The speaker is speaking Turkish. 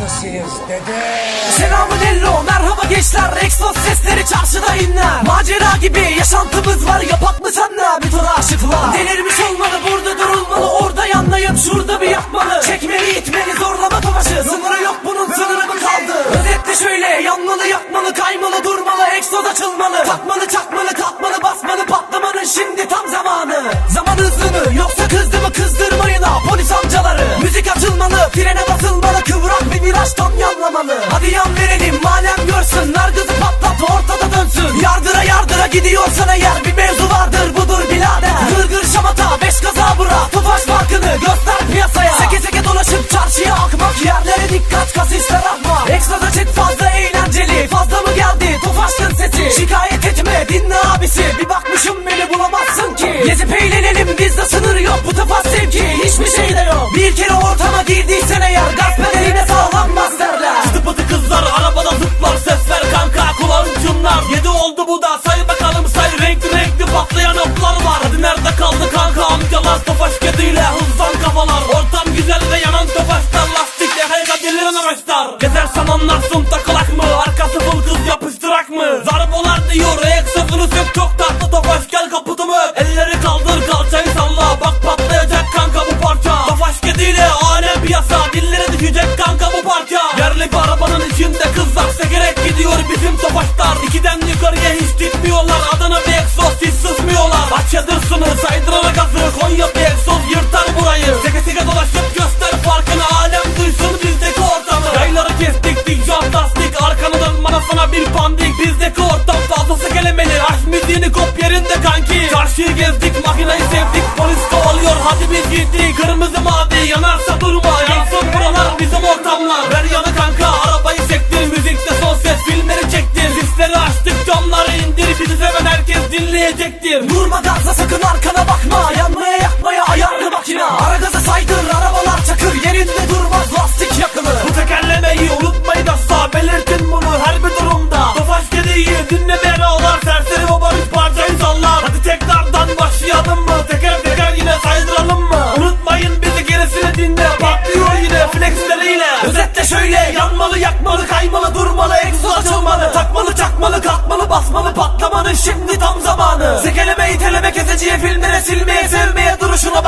hastasıyız dede. Selamın ello merhaba gençler. Rexos sesleri çarşıda inler Macera gibi yaşantımız var yapak mı senle bir mı yoksa kızdı mı kızdırmayın ha polis amcaları Müzik açılmalı frene basılmalı Kıvrak bir viraj tam yanlamalı. Hadi yan verelim malem görsün Nargızı patlat ortada dönsün. Yardıra yardıra gidiyorsan eğer Bir yerinde kanki. Çarşıyı gezdik makinayı sevdik. Polis kovalıyor hadi biz gittik. Kırmızı mavi yanarsa durma. Yansın buralar bizim ortamlar. Ver yanı kanka arabayı sektir. Müzikte son ses filmleri çektir. Sisleri açtık camları indir. Bizi seven herkes dinleyecektir. Durma gazla sakın arkana bakma. Yanmaya yakmaya ayarlı makina. Ara gazı saydır arabalar çakır. Yerinde durmaz lastik yakılır. Bu tekerlemeyi unutmayın asla. Belirtin bunu her bir durumda. Tofaş kediyi dinlemeyen ağlar Serseri başlayalım mı? Teker teker yine saydıralım mı? Unutmayın bizi gerisini dinle. Patlıyor yine flexleriyle Özetle şöyle yanmalı yakmalı kaymalı durmalı egzoz açılmalı. Takmalı çakmalı kalkmalı basmalı patlamanın şimdi tam zamanı. Zekeleme iteleme keseciye filmlere silmeye sevmeye duruşuna